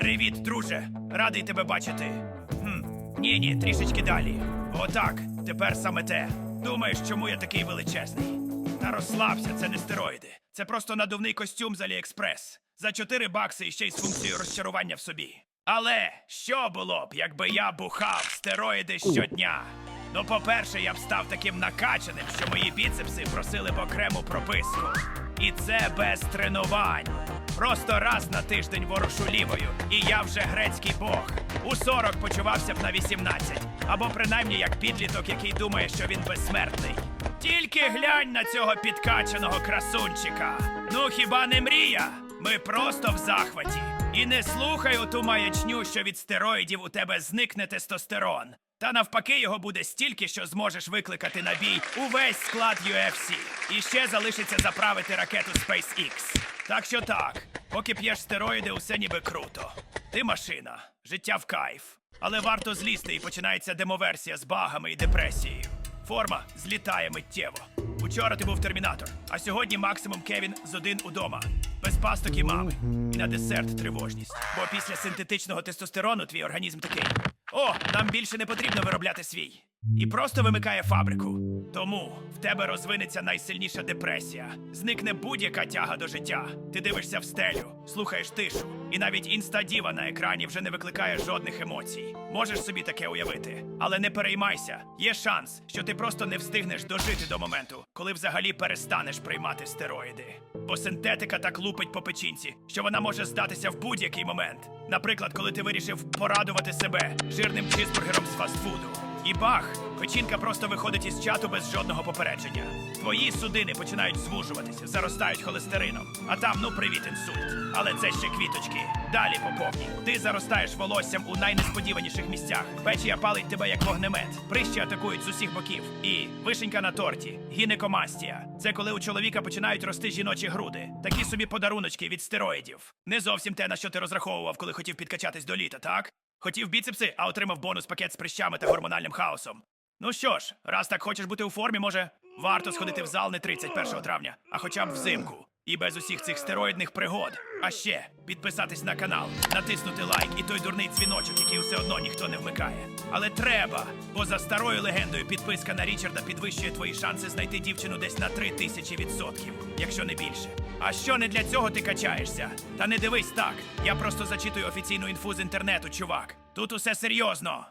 Привіт, друже. Радий тебе бачити. Хм. Ні, ні, трішечки далі. Отак, тепер саме те. Думаєш, чому я такий величезний? Та розслабся, це не стероїди. Це просто надувний костюм з Аліекспрес. За 4 бакси і ще й з функцією розчарування в собі. Але що було б, якби я бухав стероїди щодня? Ну, по-перше, я б став таким накачаним, що мої біцепси просили б окрему прописку. І це без тренувань. Просто раз на тиждень ворошу лівою, і я вже грецький бог. У 40 почувався б на 18. Або принаймні як підліток, який думає, що він безсмертний. Тільки глянь на цього підкачаного красунчика. Ну хіба не мрія? Ми просто в захваті. І не слухай оту маячню, що від стероїдів у тебе зникне тестостерон. Та навпаки, його буде стільки, що зможеш викликати на бій увесь склад UFC. І ще залишиться заправити ракету SpaceX. Так що так, поки п'єш стероїди, усе ніби круто. Ти машина, життя в кайф. Але варто злізти і починається демоверсія з багами і депресією. Форма злітає миттєво. Учора ти був термінатор, а сьогодні максимум Кевін з один удома. Без пасток і мами. І на десерт тривожність. Бо після синтетичного тестостерону твій організм такий. О, нам більше не потрібно виробляти свій. І просто вимикає фабрику. Тому в тебе розвинеться найсильніша депресія. Зникне будь-яка тяга до життя. Ти дивишся в стелю, слухаєш тишу, і навіть інстадіва на екрані вже не викликає жодних емоцій. Можеш собі таке уявити. Але не переймайся. Є шанс, що ти просто не встигнеш дожити до моменту, коли взагалі перестанеш приймати стероїди. Бо синтетика так лупить по печінці, що вона може здатися в будь-який момент. Наприклад, коли ти вирішив порадувати себе жирним чизбургером з фастфуду. І бах! Печінка просто виходить із чату без жодного попередження. Твої судини починають звужуватися, заростають холестерином. А там, ну привіт, інсульт. Але це ще квіточки. Далі по. Ти заростаєш волоссям у найнесподіваніших місцях. Печія палить тебе як вогнемет. Прищі атакують з усіх боків. І вишенька на торті. Гінекомастія. Це коли у чоловіка починають рости жіночі груди. Такі собі подаруночки від стероїдів. Не зовсім те, на що ти розраховував, коли хотів підкачатись до літа, так? Хотів біцепси, а отримав бонус пакет з прищами та гормональним хаосом. Ну що ж, раз так хочеш бути у формі, може, варто сходити в зал не 31 травня, а хоча б взимку. І без усіх цих стероїдних пригод. А ще підписатись на канал, натиснути лайк і той дурний дзвіночок, який все одно ніхто не вмикає. Але треба, бо за старою легендою підписка на Річарда підвищує твої шанси знайти дівчину десь на 3000 відсотків, якщо не більше. А що не для цього ти качаєшся? Та не дивись так. Я просто зачитую офіційну інфу з інтернету, чувак. Тут усе серйозно.